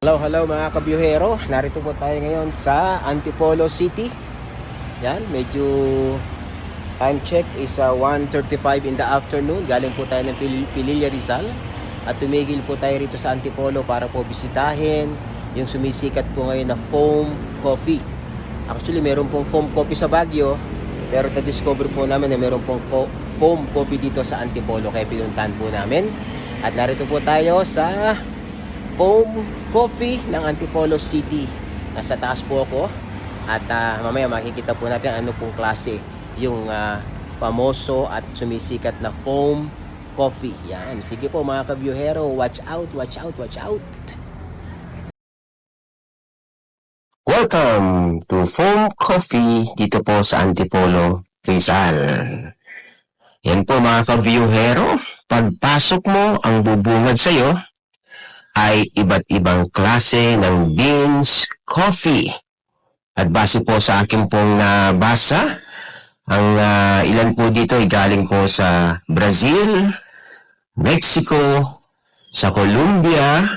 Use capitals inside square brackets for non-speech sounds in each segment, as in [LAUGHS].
Hello, hello mga kabyuhero. Narito po tayo ngayon sa Antipolo City. Yan, medyo time check is uh, 1.35 in the afternoon. Galing po tayo ng Pil Pililla Rizal. At tumigil po tayo rito sa Antipolo para po bisitahin yung sumisikat po ngayon na foam coffee. Actually, meron pong foam coffee sa Baguio. Pero na-discover po namin na meron pong foam coffee dito sa Antipolo. Kaya pinuntahan po namin. At narito po tayo sa Foam Coffee ng Antipolo City. Nasa taas po ako. At ah, mamaya makikita po natin ano pong klase yung ah, pamoso at sumisikat na foam coffee. Yan. Sige po mga kabyuhero, watch out, watch out, watch out. Welcome to Foam Coffee dito po sa Antipolo, Rizal. Yan po mga ka-viewero, pagpasok mo ang bubungad sa iyo ay iba't ibang klase ng beans coffee. At base po sa akin pong nabasa, ang ah, ilan po dito ay galing po sa Brazil, Mexico, sa Colombia,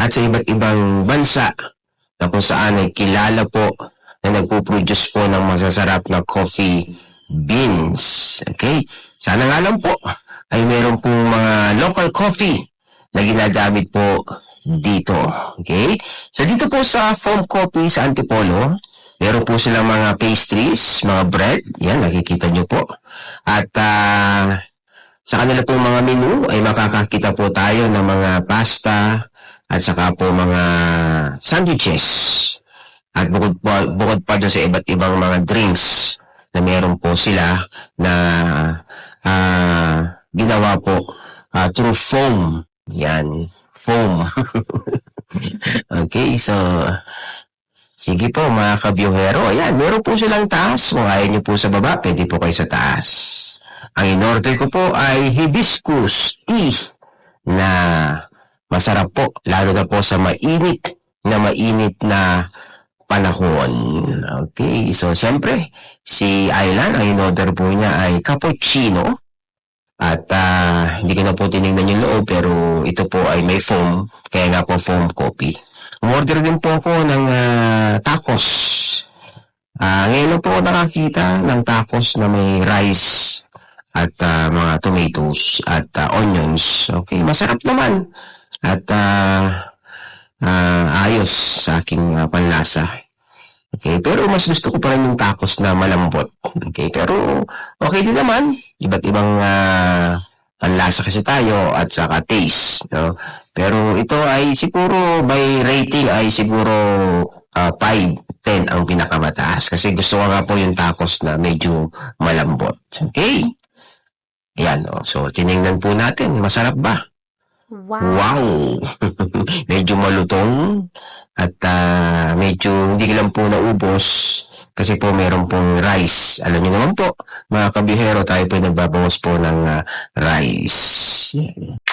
at sa iba't ibang bansa na kung saan ay kilala po na nagpo-produce po ng masasarap na coffee beans. Okay? Sana nga lang po ay meron pong mga local coffee na ginagamit po dito. Okay? So dito po sa foam coffee sa Antipolo, meron po silang mga pastries, mga bread. Yan, nakikita nyo po. At ah, sa kanila pong mga menu ay makakakita po tayo ng mga pasta, at saka po mga sandwiches. At bukod pa, bukod pa sa iba't ibang mga drinks na meron po sila na ah, ginawa po ah, through foam. Yan, foam. [LAUGHS] okay, so sige po mga kabyuhero. Ayan, meron po silang taas. Kung ayaw nyo po sa baba, pwede po kayo sa taas. Ang in-order ko po ay hibiscus tea na masarap po, lalo na po sa mainit na mainit na panahon. Okay, so siyempre, si Aylan, ang in-order po niya ay cappuccino. At ah, hindi ko na po tinignan yung loob, pero ito po ay may foam, kaya nga po foam coffee. Umorder din po ako ng ah, tacos. Ah, ngayon lang po ako nakakita ng tacos na may rice at ah, mga tomatoes at ah, onions. Okay, masarap naman at ah, ah, ayos sa aking ah, panlasa. Okay, pero mas gusto ko pa rin yung tacos na malambot. Okay, pero okay din naman. Iba't ibang ah, panlasa kasi tayo at saka taste. No? Pero ito ay siguro by rating ay siguro ah, 5, 10 ang pinakamataas. Kasi gusto ko nga po yung tacos na medyo malambot. Okay? Ayan, oh. so tiningnan po natin. Masarap ba? Wow. Wow! [LAUGHS] medyo malutong at ah, medyo hindi lang po naubos kasi po meron pong rice. Alam niyo naman po, mga kabihero, tayo po nagbabawas po ng ah, rice. Yan.